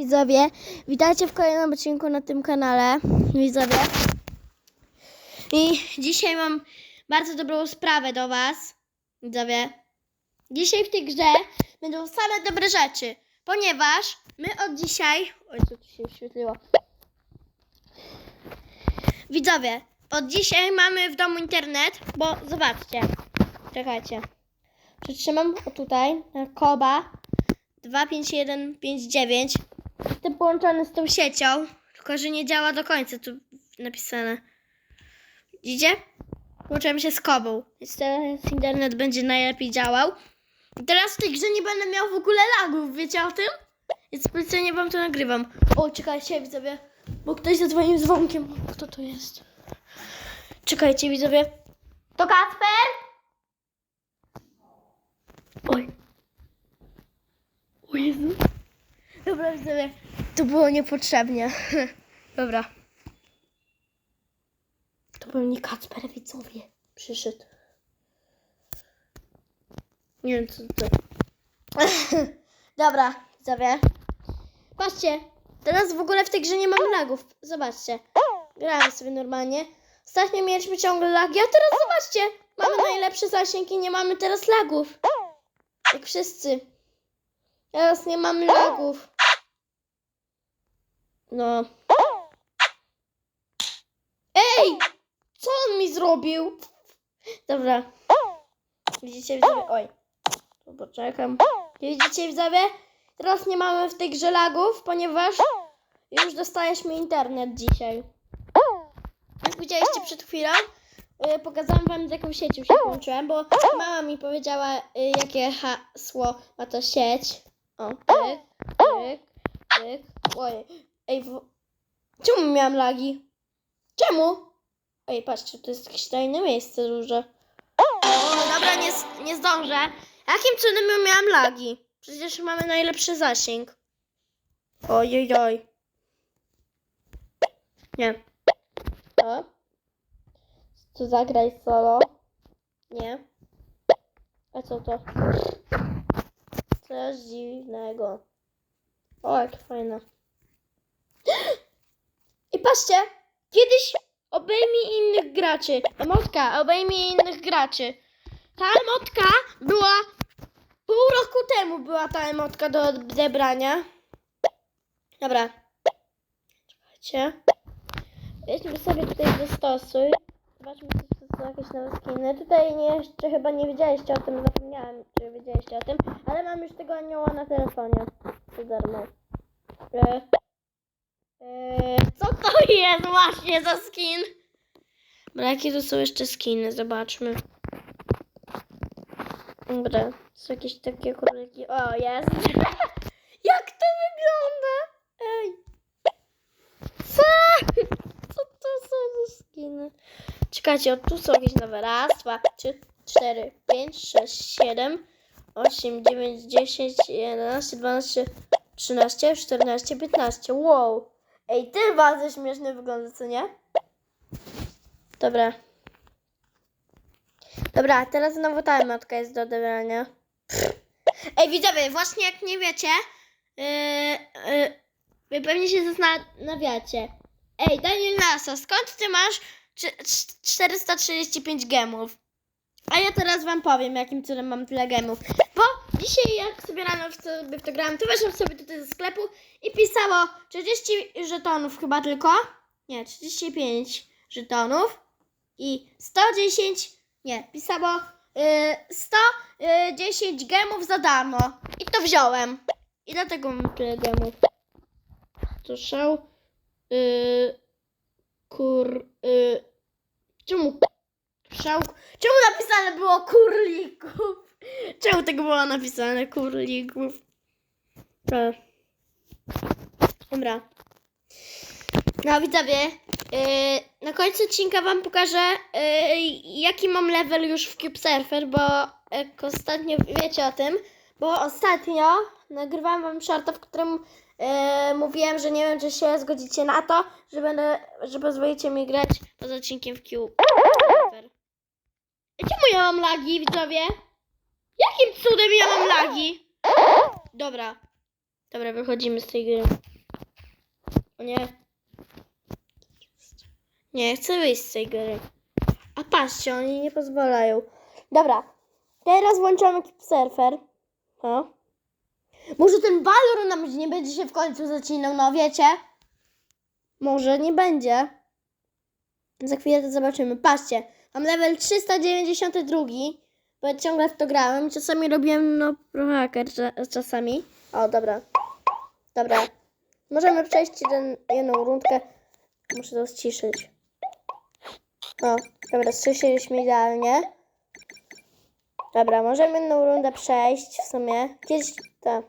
Widzowie, witajcie w kolejnym odcinku na tym kanale. Widzowie. I dzisiaj mam bardzo dobrą sprawę do Was. Widzowie. Dzisiaj w tej grze będą same dobre rzeczy, ponieważ my od dzisiaj... Oj, co tu się wyświetliło? Widzowie, od dzisiaj mamy w domu internet, bo zobaczcie. Czekajcie. Przytrzymam tutaj na koba 25159. Jestem połączony z tą siecią, tylko że nie działa do końca tu napisane. Widzicie? Łączyłem się z Kobą, więc teraz internet będzie najlepiej działał. I teraz w tej grze nie będę miał w ogóle lagów, wiecie o tym? Więc specjalnie wam to nagrywam. O, czekajcie widzowie, bo ktoś zadzwonił z dzwonkiem. Kto to jest? Czekajcie widzowie. To Kacper? Oj. O Jezu. Dobra, widzowie. To było niepotrzebnie. Dobra. To był nie Kacper, widzowie. Przyszedł. Nie wiem, co to. Dobra, widzowie. Patrzcie. Teraz w ogóle w tej grze nie mam lagów. Zobaczcie. Grałem sobie normalnie. Ostatnio mieliśmy ciągle lagi, a teraz zobaczcie. Mamy najlepszy zasięg i nie mamy teraz lagów. Jak wszyscy. Teraz nie mamy lagów. No. Ej! Co on mi zrobił? Dobra. Widzicie widzowie? Oj. To poczekam. Widzicie widzowie? Teraz nie mamy w tej grze lagów, ponieważ już dostajesz mi internet dzisiaj. Jak widzieliście przed chwilą, y, pokazałam wam z jaką siecią się połączyłem, bo mama mi powiedziała, y, jakie hasło ma ta sieć. O, tyk, tyk, tyk. Oj, ej, w... czemu miałam lagi? Czemu? Ej, patrzcie, to jest jakieś tajne miejsce duże. O, dobra, nie, nie zdążę. Jakim cudem ja miałam lagi? Przecież mamy najlepszy zasięg. Oj, oj. Nie. To? Co zagraj solo? Nie. A co to? Coś dziwnego. O, jak fajne. I patrzcie, kiedyś obejmij innych graczy. Emotka, obejmij innych graczy. Ta emotka była pół roku temu była ta emotka do odebrania. Dobra. Czekajcie. Weźmy sobie tutaj dostosuj. Zobaczmy, czy to są jakieś nowe skiny. Tutaj nie, jeszcze chyba nie wiedzieliście o tym, zapomniałem, czy wiedzieliście o tym, ale mam już tego anioła na telefonie. Za darmo. E, e, co to jest właśnie za skin? Dobra, jakie tu są jeszcze skiny? Zobaczmy. Dobra, są jakieś takie króliki. O, jest! Jak to wygląda? Ej! Co? Są skiny? Czekajcie, tu są jakieś nowe. Raz, dwa, trzy, cztery, pięć, sześć, siedem, osiem, dziewięć, dziesięć, jedenaście, dwanaście, trzynaście, czternaście, piętnaście. Wow! Ej, ty bardzo śmieszny wygląda, co nie? Dobra. Dobra, teraz znowu ta emotka jest do odebrania. Ej, widzowie, właśnie jak nie wiecie, yy, yy, wy pewnie się zastanawiacie. Ej, Daniel Nasa, skąd ty masz czy- cz- 435 gemów? A ja teraz wam powiem, jakim cudem mam tyle gemów. Bo dzisiaj jak sobie rano sobie w to grałam, to weszłam sobie tutaj ze sklepu i pisało 30 żetonów chyba tylko. Nie, 35 żetonów i 110, nie, pisało y, 110 gemów za darmo. I to wziąłem. I dlatego mam tyle gemów. To Y, kur. Y, czemu? Szał. Czemu napisane było kurlików? Czemu tego było napisane kurlików? To. Dobra. No widzowie, yy, na końcu odcinka wam pokażę yy, jaki mam level już w Cube Surfer, bo jak ostatnio wiecie o tym, bo ostatnio nagrywałam wam shorta, w którym yy, mówiłem, że nie wiem, czy się zgodzicie na to, że będę, że pozwolicie mi grać poza odcinkiem w. I Czemu ja mam lagi, widzowie? Jakim cudem ja mam lagi? Dobra. Dobra, wychodzimy z tej gry. O nie. Nie, chcę wyjść z tej gry. A patrzcie, oni nie pozwalają. Dobra, teraz włączamy Keep Surfer. O. Może ten balon nam nie będzie się w końcu zacinał, no wiecie? Może nie będzie. Za chwilę to zobaczymy. Patrzcie, mam level 392, bo ciągle w to grałem. Czasami robiłem, no, prohaker cza- czasami. O, dobra. Dobra. Możemy przejść jeden, jedną rundkę. Muszę to ściszyć. O, dobra, słyszeliśmy idealnie. Dobra, możemy jedną rundę przejść w sumie. Kiedyś ta,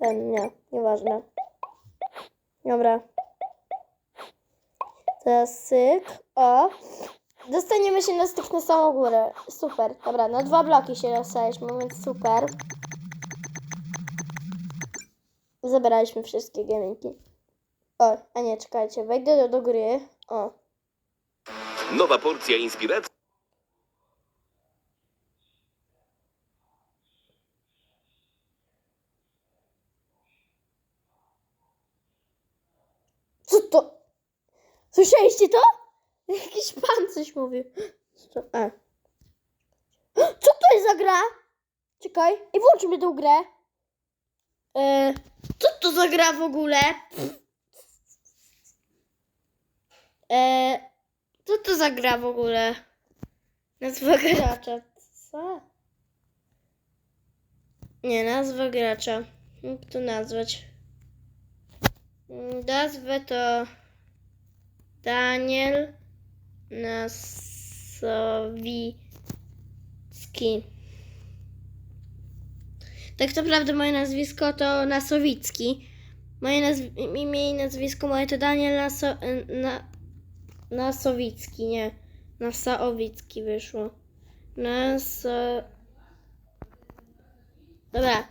ten, nie, nieważne. Dobra. Teraz syk. O. Dostaniemy się na styk na samą górę. Super. Dobra, na dwa bloki się dostaliśmy, więc super. Zebraliśmy wszystkie gaminki. O, a nie, czekajcie, wejdę do, do gry. O, Nowa porcja inspiracji. co to? Słyszeliście to? Jakiś pan coś mówił. Co, a. co to jest za gra? Czekaj, i włącz mi tą grę. E, co to za gra w ogóle? E, co to za gra w ogóle? Nazwa gracza. Co? Nie, nazwa gracza. Jak to nazwać? Mm, Nazwę to Daniel Nasowicki. Tak naprawdę moje nazwisko to Nasowicki. Moje nazw- imię i nazwisko moje to Daniel Naso- na- Nasowicki, nie. Nasaowicki wyszło. Naso... Dobra.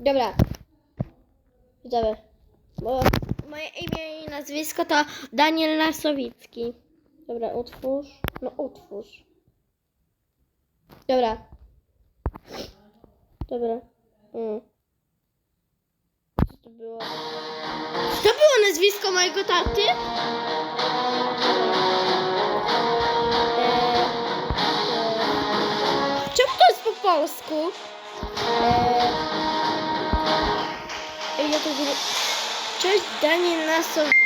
Dobra. Widzowie. Bo moje imię i nazwisko to Daniel Nasowicki. Dobra, utwórz. No utwórz. Dobra. Dobra. Mm. Co to było? To było nazwisko mojego taty? Eee, eee. Czemu to jest po polsku? Eee, ja to. Cześć, Daniel Nasowicki.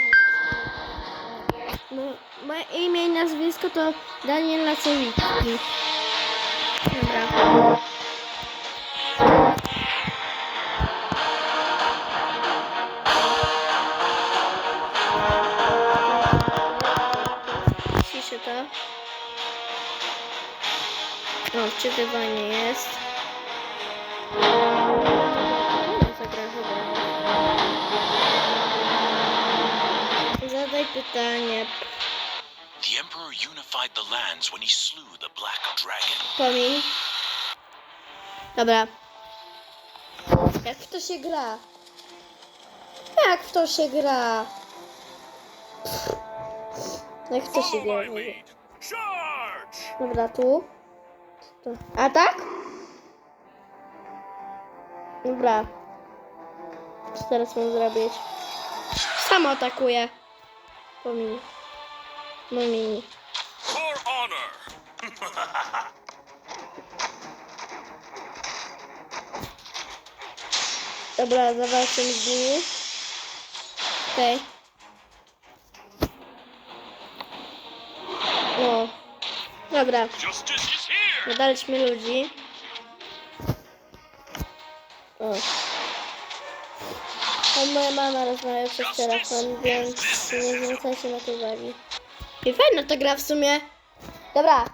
No, moje imię i nazwisko to Daniel Nasowicki. Dobra. Pomiń. Dobra. Jak w to się gra? Jak w to się gra? Jak w to się gra? Dobra, tu. A tak? Dobra. Co teraz mam zrobić? Samo atakuje. Pomiń. Pomiń. Dobra, zawalczymy z nimi. Okej. No. Dobra, dodaliśmy ludzi. O. A moja mama rozmawia przez telefon, więc nie zwracajcie na to uwagi. I fajna ta gra w sumie. Dobra,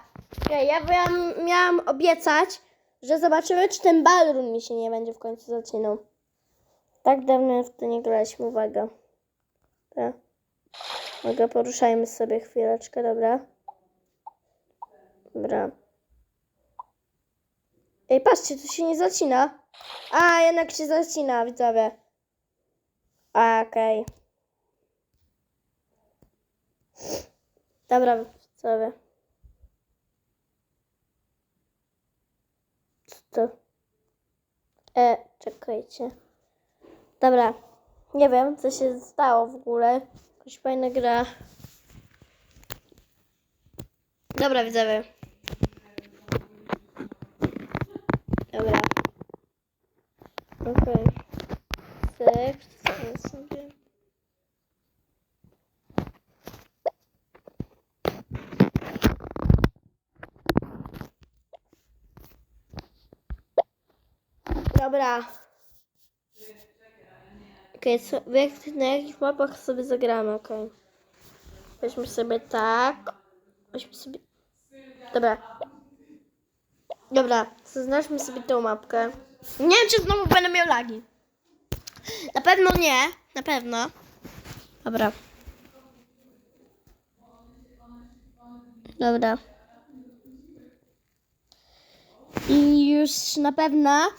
Okej, ja miałam, miałam obiecać, że zobaczymy, czy ten balrun mi się nie będzie w końcu zaczynał. Tak dawno w to nie graliśmy, uwaga. Tak. Uwaga, poruszajmy sobie chwileczkę, dobra. Dobra. Ej, patrzcie, tu się nie zacina. A, jednak się zacina, widzowie. A, okej. Dobra, widzowie. Co to? E, czekajcie. Dobra. Nie wiem, co się stało w ogóle. Jakaś fajna gra. Dobra, widzowie. Dobra. Okej. Okay. Seks. sobie. Dobra. Okej, jak, na jakich mapach sobie zagramy, okej. Weźmy sobie tak. Weźmy sobie... Dobra. Dobra, zaznaczmy sobie tą mapkę. Nie wiem, czy znowu będę miał lagi. Na pewno nie. Na pewno. Dobra. Dobra. I już na pewno,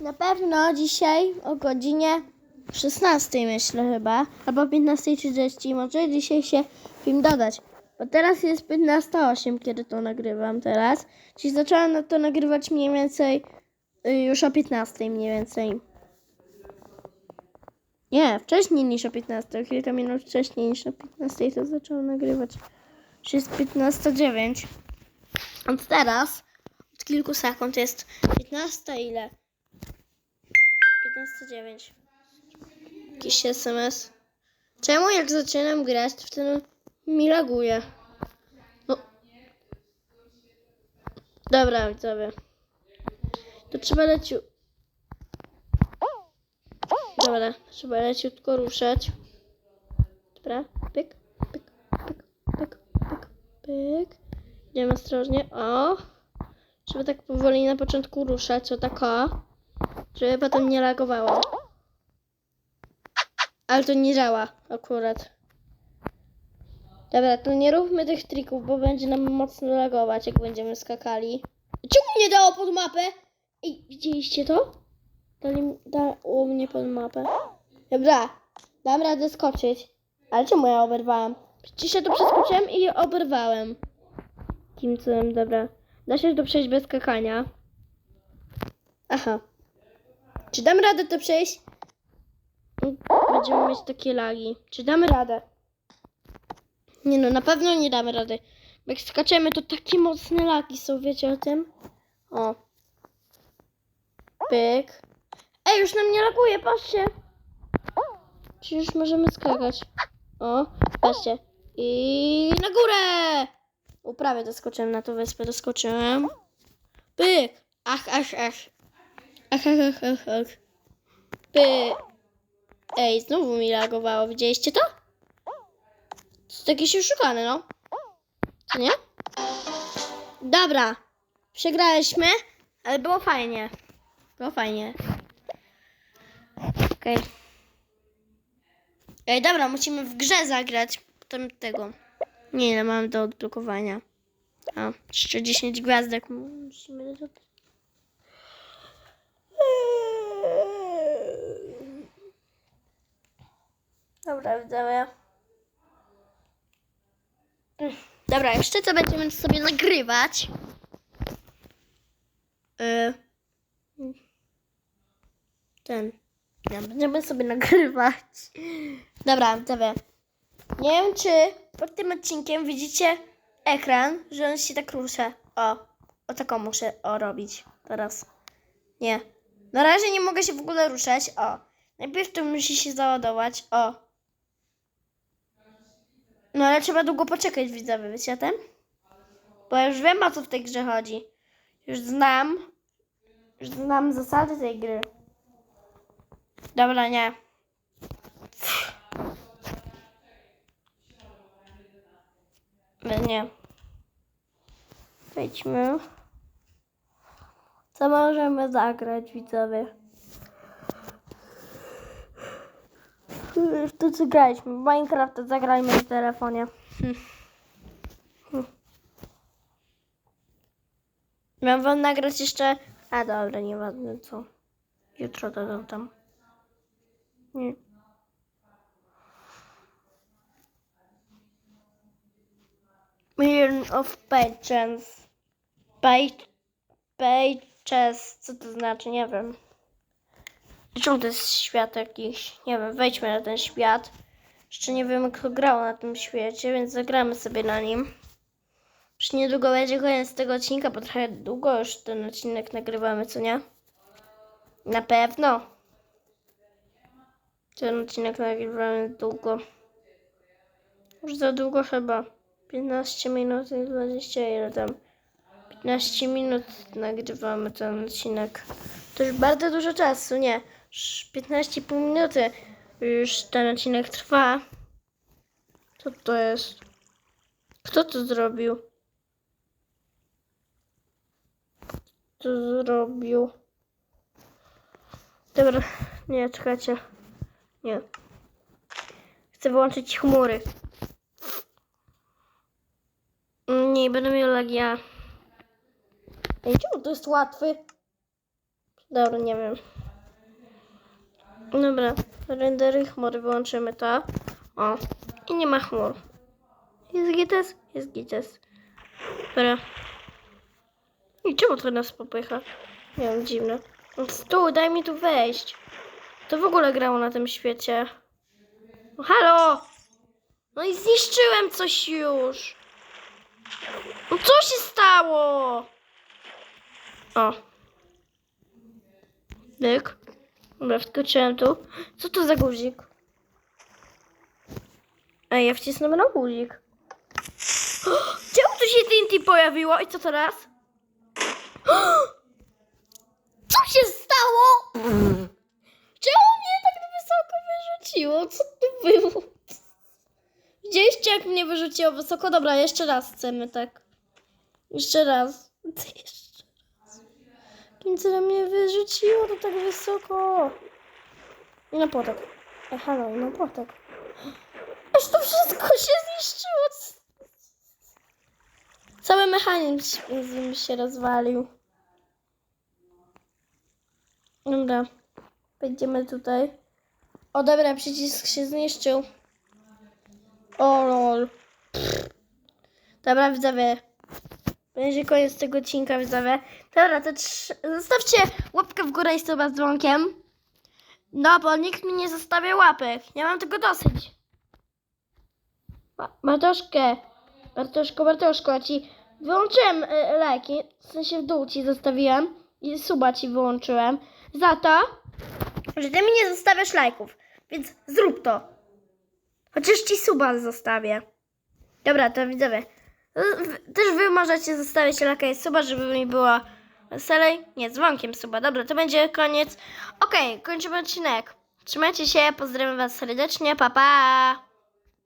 na pewno dzisiaj o godzinie 16 myślę chyba, albo 15.30 może dzisiaj się film dodać. Bo teraz jest 15.08, kiedy to nagrywam teraz. Czyli zaczęłam na to nagrywać mniej więcej y, już o 15 mniej więcej. Nie, wcześniej niż o 15, kilka minut wcześniej niż o 15 to zaczęłam nagrywać. Już jest 15.09. Od teraz, od kilku sekund jest 15 ile? 15.09. Jakiś SMS. Czemu jak zaczynam grać, to wtedy mi laguje? No. Dobra, widzowie. To trzeba leciu... Dobra, trzeba leciutko ruszać. Dobra, pyk, pyk, pyk, pyk, pyk, pyk. Idziemy ostrożnie. O! Trzeba tak powoli na początku ruszać, o tak o. Żeby potem nie lagowało. Ale to nie działa akurat. Dobra, to nie róbmy tych trików, bo będzie nam mocno lagować, jak będziemy skakali. Czemu nie dało pod mapę? Ej, widzieliście to? Dali, dało mnie pod mapę. Dobra, dam radę skoczyć. Ale czemu ja oberwałam? Przecież ja to przeskoczyłem i oberwałem. Kim cudem, dobra. Da się to przejść bez skakania. Aha. Czy dam radę to przejść? Będziemy mieć takie lagi. Czy damy radę? Nie no, na pewno nie damy rady. Jak skaczemy, to takie mocne lagi są, wiecie o tym? O. Pyk. Ej, już nam nie laguje, patrzcie. Czy już możemy skakać? O, patrzcie. I na górę! O, prawie doskoczyłem na tą wyspę, doskoczyłem. Pyk. Ach, ach, ach. Ach, ach, ach, ach, ach. Pyk. Ej, znowu mi lagowało, widzieliście to? To jest jakieś oszukane, no. Co nie? Dobra. Przegraliśmy, ale było fajnie. Było fajnie. Okej. Ej, dobra, musimy w grze zagrać. Potem tego. Nie, ile mam do odblokowania. A, jeszcze 10 gwiazdek musimy do... Dobra, widzowie. Dobra, jeszcze co będziemy sobie nagrywać. Y, Ten. Nie, będziemy sobie nagrywać. Dobra, widzowie. Nie wiem, czy pod tym odcinkiem widzicie ekran, że on się tak rusza. O, o taką muszę o robić teraz. Nie. Na razie nie mogę się w ogóle ruszać. O. Najpierw to musi się załadować. O. No ale trzeba długo poczekać, widzowie, wiecie o tym? Bo ja już wiem, o co w tej grze chodzi. Już znam. Już znam zasady tej gry. Dobra, nie. Nie. Wejdźmy. Co możemy zagrać, widzowie? Już to co graliśmy. Minecraft zagrajmy na telefonie. Hm. Hm. Miałem wam nagrać jeszcze... A dobra, nieważne co. Jutro dodam tam. Nie. Million of pages. Page, pages. Co to znaczy? Nie wiem. Czemu to jest świat jakiś? Nie wiem, wejdźmy na ten świat. Jeszcze nie wiemy, kto grał na tym świecie, więc zagramy sobie na nim. Już niedługo będzie koniec tego odcinka, bo trochę długo już ten odcinek nagrywamy, co nie? Na pewno. Ten odcinek nagrywamy długo. Już za długo chyba. 15 minut i 20 ile tam. 15 minut nagrywamy ten odcinek. To już bardzo dużo czasu, nie? Już 15,5 minuty już ten odcinek trwa. Co to jest? Kto to zrobił? Kto zrobił? Dobra, nie, czekajcie. Nie. Chcę wyłączyć chmury. Nie, będę miał lagia. Ej, czemu to jest łatwy? Dobra, nie wiem. Dobra, rendery chmury wyłączymy to. O, i nie ma chmur. Jest GTS? Jest GTS. Dobra. I czemu to nas popycha? Nie wiem, dziwne. Stój, daj mi tu wejść. To w ogóle grało na tym świecie. No, halo! No i zniszczyłem coś już. No co się stało? O. Byk. Dobra, wskoczyłem tu. Co to za guzik? Ej, ja wcisnąłem na guzik. Czemu tu się TNT pojawiło? I co teraz? Co się stało? Czemu mnie tak wysoko wyrzuciło? Co to było? Widzieliście jak mnie wyrzuciło wysoko? Dobra, jeszcze raz chcemy tak. Jeszcze raz. Tyle mnie wyrzuciło to tak wysoko? I na potok. Ej, halo, i na potok. Aż to wszystko się zniszczyło. Cały mechanizm się rozwalił. Dobra. Będziemy tutaj. O dobra, przycisk się zniszczył. O lol. Dobra, widzowie. Będzie koniec tego odcinka, widzowie. Dobra, to trz- zostawcie łapkę w górę i suba z dzwonkiem. No, bo nikt mi nie zostawia łapek. Ja mam tego dosyć. Ba- Bartoszkę. Bartoszko, Bartoszko, ci wyłączyłem y, lajki. W sensie w dół ci zostawiłem. I suba ci wyłączyłem. Za to, że ty mi nie zostawiasz lajków. Więc zrób to. Chociaż ci suba zostawię. Dobra, to widzowie. W- Też wy możecie zostawić lajka suba, żeby mi było weselej. Nie, dzwonkiem suba. Dobra, to będzie koniec. Okej, kończymy odcinek. Trzymajcie się, pozdrawiam was serdecznie. Pa, pa!